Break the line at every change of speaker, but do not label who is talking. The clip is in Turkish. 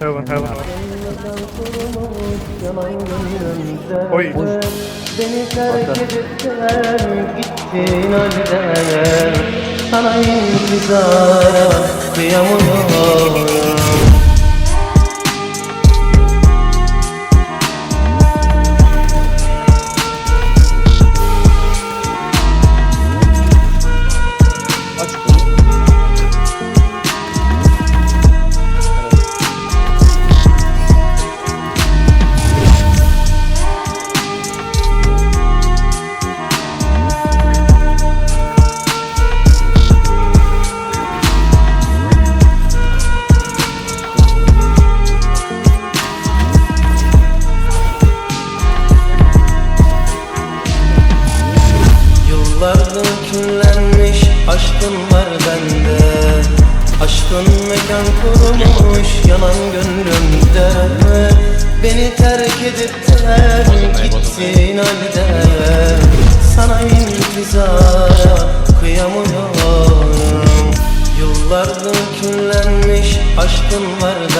Heaven, heaven. Oy.
Beni terk edip gittin halde Sana intizara kıyamıyorum Yıllardır küllenmiş aşkın var bende. Aşkın mekan kurmuş yanan gönlümde Beni terk edip de gittin halde. Sana intizara kıyamıyorum. Yıllardır küllenmiş aşkın var bende